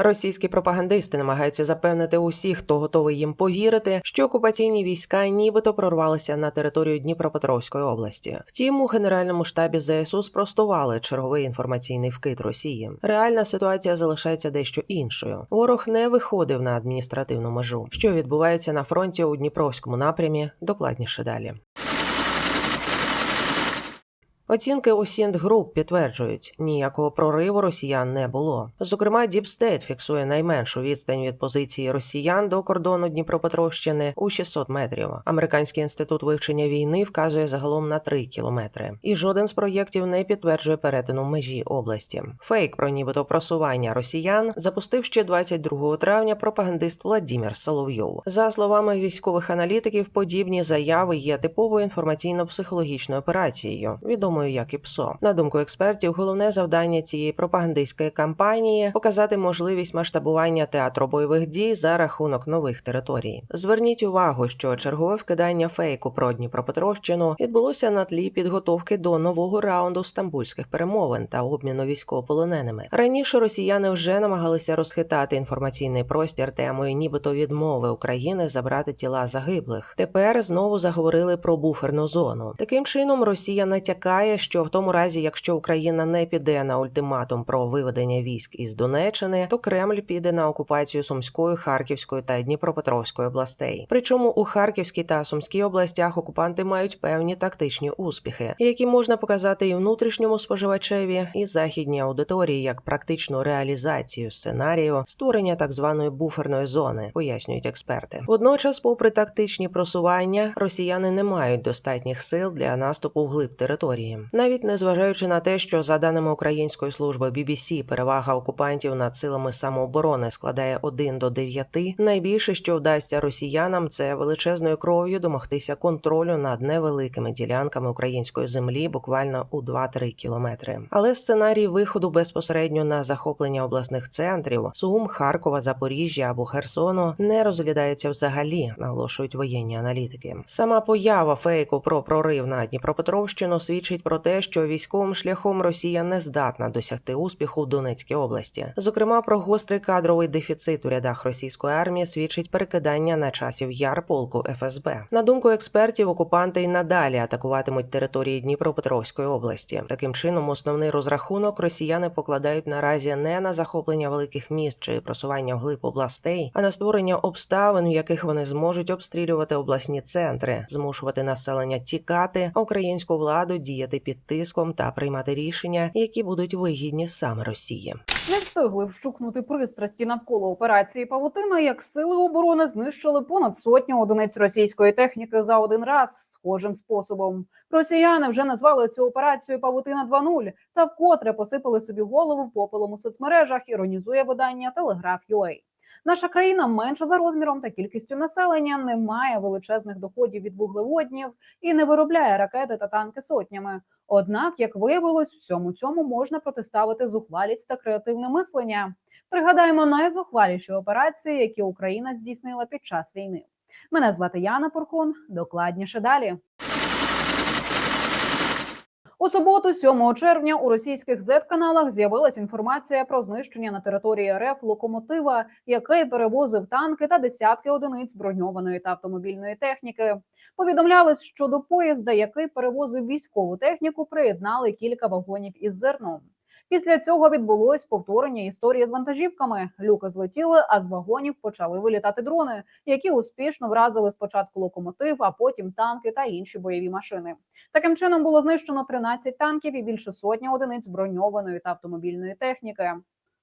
Російські пропагандисти намагаються запевнити усіх, хто готовий їм повірити, що окупаційні війська нібито прорвалися на територію Дніпропетровської області. Втім, у генеральному штабі ЗСУ спростували черговий інформаційний вкид Росії. Реальна ситуація залишається дещо іншою. Ворог не виходив на адміністративну межу. Що відбувається на фронті у Дніпровському напрямі? Докладніше далі. Оцінки Осінт Груп підтверджують, ніякого прориву росіян не було. Зокрема, Діпстейт фіксує найменшу відстань від позиції росіян до кордону Дніпропетровщини у 600 метрів. Американський інститут вивчення війни вказує загалом на 3 кілометри. І жоден з проєктів не підтверджує перетину межі області. Фейк про нібито просування росіян запустив ще 22 травня пропагандист Владімір Соловйов. За словами військових аналітиків, подібні заяви є типовою інформаційно-психологічною операцією. Відомо як і ПСО. На думку експертів, головне завдання цієї пропагандистської кампанії показати можливість масштабування театру бойових дій за рахунок нових територій. Зверніть увагу, що чергове вкидання фейку про Дніпропетровщину відбулося на тлі підготовки до нового раунду стамбульських перемовин та обміну військовополоненими. Раніше росіяни вже намагалися розхитати інформаційний простір темою, нібито відмови України забрати тіла загиблих. Тепер знову заговорили про буферну зону. Таким чином Росія натякає що в тому разі, якщо Україна не піде на ультиматум про виведення військ із Донеччини, то Кремль піде на окупацію Сумської, Харківської та Дніпропетровської областей. Причому у Харківській та Сумській областях окупанти мають певні тактичні успіхи, які можна показати і внутрішньому споживачеві, і західній аудиторії як практичну реалізацію сценарію створення так званої буферної зони, пояснюють експерти. Водночас, попри тактичні просування, росіяни не мають достатніх сил для наступу вглиб території навіть незважаючи на те, що за даними української служби BBC, перевага окупантів над силами самооборони складає 1 до 9, найбільше, що вдасться росіянам, це величезною кров'ю домогтися контролю над невеликими ділянками української землі, буквально у 2-3 кілометри. Але сценарій виходу безпосередньо на захоплення обласних центрів Сум, Харкова, Запоріжжя або Херсону не розглядається взагалі, наголошують воєнні аналітики. Сама поява фейку про прорив на Дніпропетровщину свідчить про те, що військовим шляхом Росія не здатна досягти успіху в Донецькій області. Зокрема, про гострий кадровий дефіцит у рядах російської армії свідчить перекидання на часів яр полку ФСБ. На думку експертів, окупанти й надалі атакуватимуть території Дніпропетровської області. Таким чином, основний розрахунок росіяни покладають наразі не на захоплення великих міст чи просування вглиб областей, а на створення обставин, в яких вони зможуть обстрілювати обласні центри, змушувати населення тікати, а українську владу діяти під тиском та приймати рішення, які будуть вигідні саме Росії. Не встигли вщукнути пристрасті навколо операції Павутина, як сили оборони знищили понад сотню одиниць російської техніки за один раз схожим способом. Росіяни вже назвали цю операцію Павутина 2.0 та вкотре посипали собі голову попелом у соцмережах. Іронізує видання Телеграф.ua. Наша країна менша за розміром та кількістю населення, не має величезних доходів від вуглеводнів і не виробляє ракети та танки сотнями. Однак, як виявилось, всьому цьому можна протиставити зухвалість та креативне мислення. Пригадаємо найзухваліші операції, які Україна здійснила під час війни. Мене звати Яна Порхун. Докладніше далі. У суботу, 7 червня, у російських Z-каналах з'явилася інформація про знищення на території РФ локомотива, який перевозив танки та десятки одиниць броньованої та автомобільної техніки. Повідомлялось, що до поїзда, який перевозив військову техніку, приєднали кілька вагонів із зерном. Після цього відбулось повторення історії з вантажівками. Люки злетіли, а з вагонів почали вилітати дрони, які успішно вразили спочатку локомотив, а потім танки та інші бойові машини. Таким чином було знищено 13 танків і більше сотні одиниць броньованої та автомобільної техніки.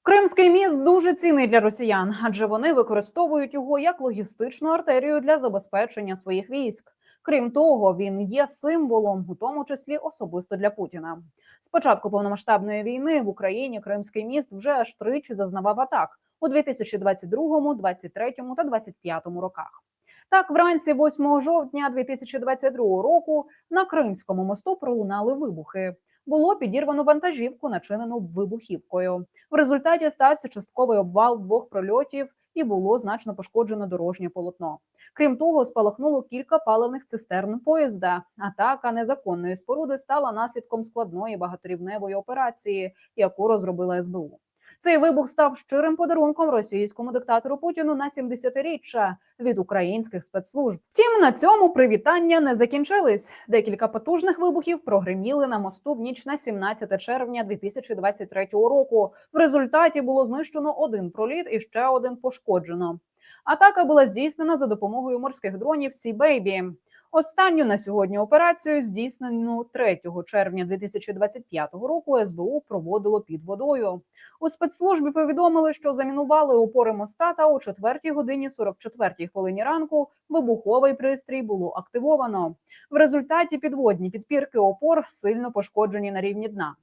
Кримський міст дуже цінний для росіян, адже вони використовують його як логістичну артерію для забезпечення своїх військ. Крім того, він є символом, у тому числі особисто для Путіна. З початку повномасштабної війни в Україні Кримський міст вже аж тричі зазнавав атак у 2022, 23 та 25 роках. Так, вранці 8 жовтня 2022 року на Кримському мосту пролунали вибухи. Було підірвано вантажівку, начинену вибухівкою. В результаті стався частковий обвал двох прольотів і було значно пошкоджено дорожнє полотно. Крім того, спалахнуло кілька паливних цистерн поїзда. Атака незаконної споруди стала наслідком складної багаторівневої операції, яку розробила СБУ. Цей вибух став щирим подарунком російському диктатору Путіну на 70-річчя від українських спецслужб. Втім, на цьому привітання не закінчились. Декілька потужних вибухів прогреміли на мосту в ніч на 17 червня 2023 року. В результаті було знищено один проліт і ще один пошкоджено. Атака була здійснена за допомогою морських дронів Baby. Останню на сьогодні операцію, здійснену 3 червня 2025 року, СБУ проводило під водою. У спецслужбі повідомили, що замінували опори моста та о 4 годині 44 хвилині ранку вибуховий пристрій було активовано. В результаті підводні підпірки опор сильно пошкоджені на рівні дна.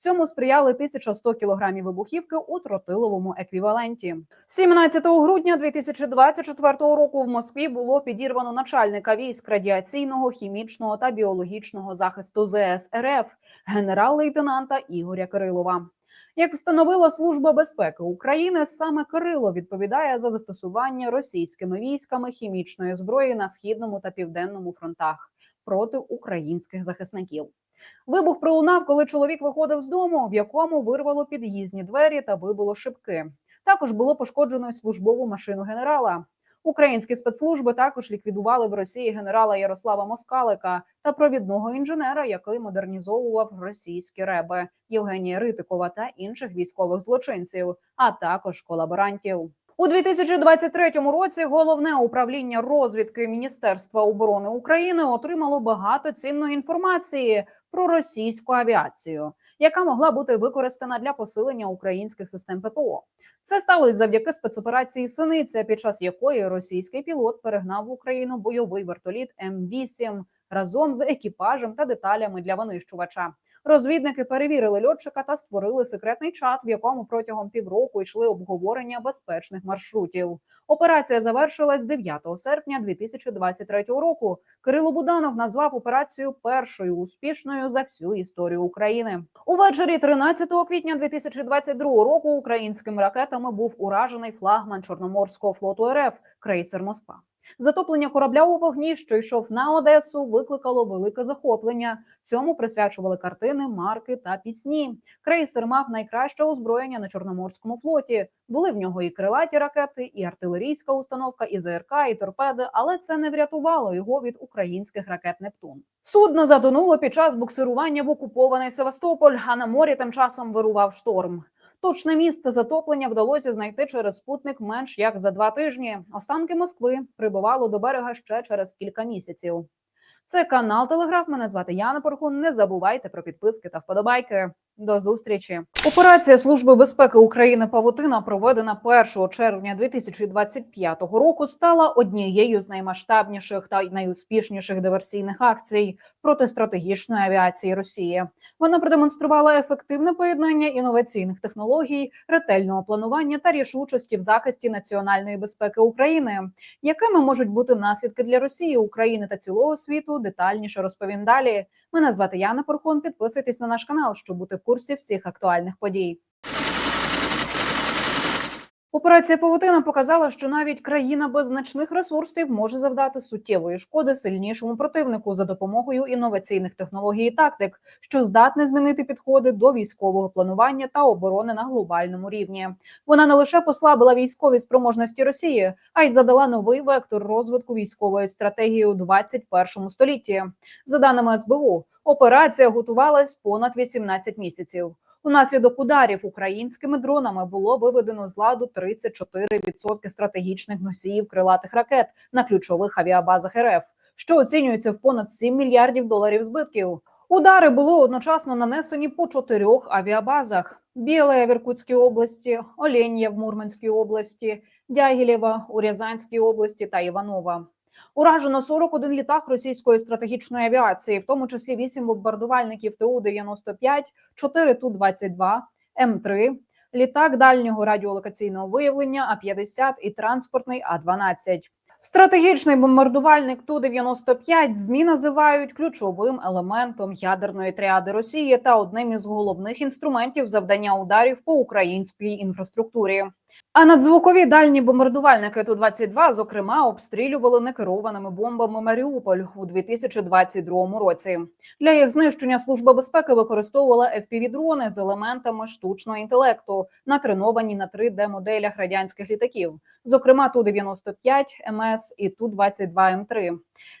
Цьому сприяли 1100 кілограмів вибухівки у тротиловому еквіваленті. 17 грудня 2024 року в Москві було підірвано начальника військ радіаційного, хімічного та біологічного захисту ЗС РФ генерал-лейтенанта Ігоря Кирилова. Як встановила служба безпеки України, саме Кирило відповідає за застосування російськими військами хімічної зброї на східному та південному фронтах проти українських захисників. Вибух пролунав, коли чоловік виходив з дому, в якому вирвало під'їзні двері та вибило шибки. Також було пошкоджено службову машину генерала. Українські спецслужби також ліквідували в Росії генерала Ярослава Москалика та провідного інженера, який модернізовував російські реби Євгенія Ритикова та інших військових злочинців, а також колаборантів. У 2023 році головне управління розвідки Міністерства оборони України отримало багато цінної інформації про російську авіацію, яка могла бути використана для посилення українських систем ППО. Це сталося завдяки спецоперації Синиця, під час якої російський пілот перегнав в Україну бойовий вертоліт М8 разом з екіпажем та деталями для винищувача. Розвідники перевірили льотчика та створили секретний чат, в якому протягом півроку йшли обговорення безпечних маршрутів. Операція завершилась 9 серпня 2023 року. Кирило Буданов назвав операцію першою успішною за всю історію України. Увечері 13 квітня 2022 року українськими ракетами був уражений флагман Чорноморського флоту РФ крейсер Москва. Затоплення корабля у вогні, що йшов на Одесу, викликало велике захоплення. Цьому присвячували картини, марки та пісні. Крейсер мав найкраще озброєння на Чорноморському флоті. Були в нього і крилаті ракети, і артилерійська установка, і ЗРК, і торпеди, але це не врятувало його від українських ракет Нептун. Судно затонуло під час буксирування в окупований Севастополь, а на морі тим часом вирував шторм. Точне місце затоплення вдалося знайти через спутник менш як за два тижні. Останки Москви прибувало до берега ще через кілька місяців. Це канал Телеграф. Мене звати Яна Порхун. Не забувайте про підписки та вподобайки. До зустрічі. Операція Служби безпеки України Павутина, проведена 1 червня 2025 року, стала однією з наймасштабніших та найуспішніших диверсійних акцій проти стратегічної авіації Росії. Вона продемонструвала ефективне поєднання інноваційних технологій, ретельного планування та рішучості в захисті національної безпеки України. Якими можуть бути наслідки для Росії, України та цілого світу? Детальніше розповім далі. Мене звати Яна Порхон. Підписуйтесь на наш канал, щоб бути в курсі всіх актуальних подій. Операція Павутина показала, що навіть країна без значних ресурсів може завдати суттєвої шкоди сильнішому противнику за допомогою інноваційних технологій і тактик, що здатне змінити підходи до військового планування та оборони на глобальному рівні. Вона не лише послабила військові спроможності Росії, а й задала новий вектор розвитку військової стратегії у 21 столітті. За даними СБУ, операція готувалась понад 18 місяців. Унаслідок ударів українськими дронами було виведено з ладу 34% стратегічних носіїв крилатих ракет на ключових авіабазах РФ, що оцінюється в понад 7 мільярдів доларів збитків. Удари були одночасно нанесені по чотирьох авіабазах: Біле в Іркутській області, Оленя в Мурманській області, Дягілєва у Рязанській області та Іванова. Уражено 41 літак російської стратегічної авіації, в тому числі 8 бомбардувальників ТУ-95, 4 Ту-22, М3, літак дальнього радіолокаційного виявлення А-50 і транспортний А-12. Стратегічний бомбардувальник Ту-95 ЗМІ називають ключовим елементом ядерної тріади Росії та одним із головних інструментів завдання ударів по українській інфраструктурі. А надзвукові дальні бомбардувальники Ту-22, зокрема, обстрілювали некерованими бомбами Маріуполь у 2022 році. Для їх знищення служба безпеки використовувала FPV-дрони з елементами штучного інтелекту, натреновані на 3D-моделях радянських літаків, зокрема Ту-95 МС і Ту-22М3.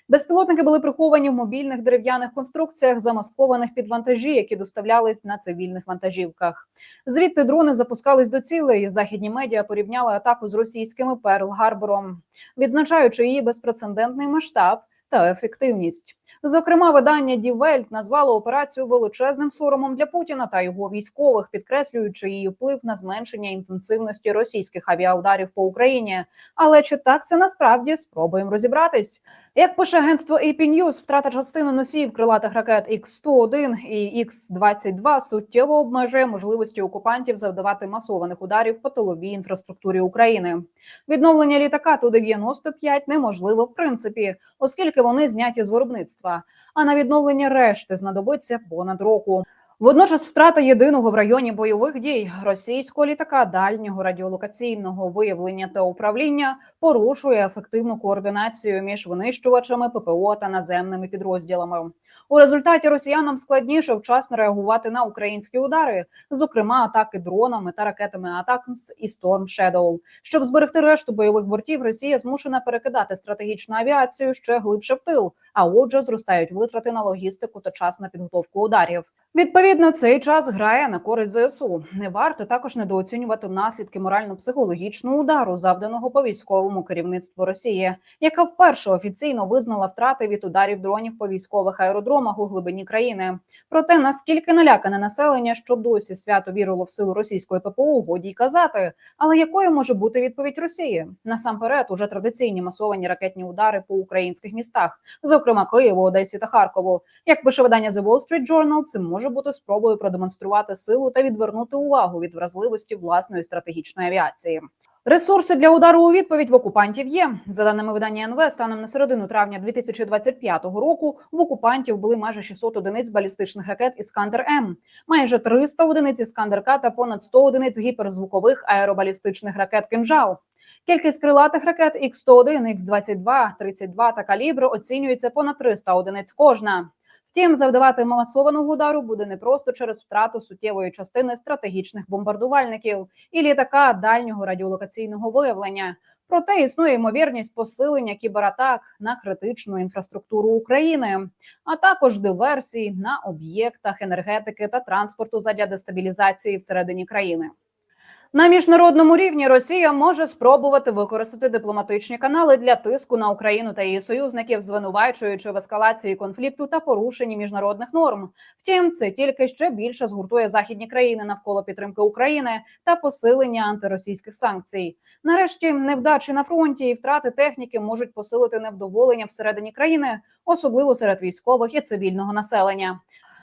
Безпілотники були приховані в мобільних дерев'яних конструкціях, замаскованих під вантажі, які доставлялись на цивільних вантажівках. Звідти дрони запускались до цілей. Західні медіа порівняли атаку з російськими Перл-Гарбором, відзначаючи її безпрецедентний масштаб та ефективність. Зокрема, видання Die Welt назвало операцію величезним соромом для Путіна та його військових, підкреслюючи її вплив на зменшення інтенсивності російських авіаударів по Україні. Але чи так це насправді спробуємо розібратись? Як пише агентство AP News, втрата частини носіїв крилатих ракет X-101 і X-22 суттєво обмежує можливості окупантів завдавати масованих ударів по тиловій інфраструктурі України. Відновлення літака Ту-95 неможливо в принципі, оскільки вони зняті з виробництва. А на відновлення решти знадобиться понад року. Водночас втрата єдиного в районі бойових дій російського літака дальнього радіолокаційного виявлення та управління порушує ефективну координацію між винищувачами ППО та наземними підрозділами. У результаті росіянам складніше вчасно реагувати на українські удари, зокрема атаки дронами та ракетами Атакмс і Storm Shadow. Щоб зберегти решту бойових бортів, Росія змушена перекидати стратегічну авіацію ще глибше в тил. А отже, зростають витрати на логістику та час на підготовку ударів. Відповідно, цей час грає на користь ЗСУ. Не варто також недооцінювати наслідки морально-психологічного удару, завданого по військовому керівництву Росії, яка вперше офіційно визнала втрати від ударів дронів по військових аеродромах у глибині країни. Проте наскільки налякане населення, що досі свято вірило в силу російської ППО, годі й казати. Але якою може бути відповідь Росії? Насамперед, уже традиційні масовані ракетні удари по українських містах, зокрема Києву, Одесі та Харкову. Як пише видання The Wall Street Journal, це може бути спробою продемонструвати силу та відвернути увагу від вразливості власної стратегічної авіації. Ресурси для удару у відповідь в окупантів є. За даними видання НВ, станом на середину травня 2025 року в окупантів були майже 600 одиниць балістичних ракет Іскандер М, майже 300 одиниць Іскандер К та понад 100 одиниць гіперзвукових аеробалістичних ракет Кинжал. Кількість крилатих ракет Х-101, Х-22, 32 та калібри оцінюється понад 300 одиниць кожна. Втім, завдавати масованого удару буде не просто через втрату суттєвої частини стратегічних бомбардувальників і літака дальнього радіолокаційного виявлення. Проте існує ймовірність посилення кібератак на критичну інфраструктуру України, а також диверсій на об'єктах енергетики та транспорту задля дестабілізації всередині країни. На міжнародному рівні Росія може спробувати використати дипломатичні канали для тиску на Україну та її союзників, звинувачуючи в ескалації конфлікту та порушенні міжнародних норм. Втім, це тільки ще більше згуртує західні країни навколо підтримки України та посилення антиросійських санкцій. Нарешті невдачі на фронті і втрати техніки можуть посилити невдоволення всередині країни, особливо серед військових і цивільного населення.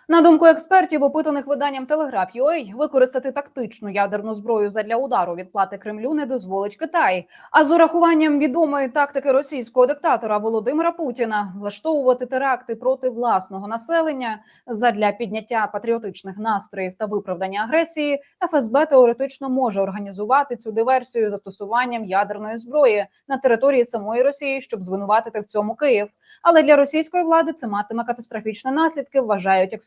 На думку експертів, опитаних виданням Telegraph.ua, використати тактичну ядерну зброю задля удару відплати Кремлю не дозволить Китай. А з урахуванням відомої тактики російського диктатора Володимира Путіна влаштовувати теракти проти власного населення задля підняття патріотичних настроїв та виправдання агресії, ФСБ теоретично може організувати цю диверсію застосуванням ядерної зброї на території самої Росії, щоб звинуватити в цьому Київ. Але для російської влади це матиме катастрофічні наслідки, вважають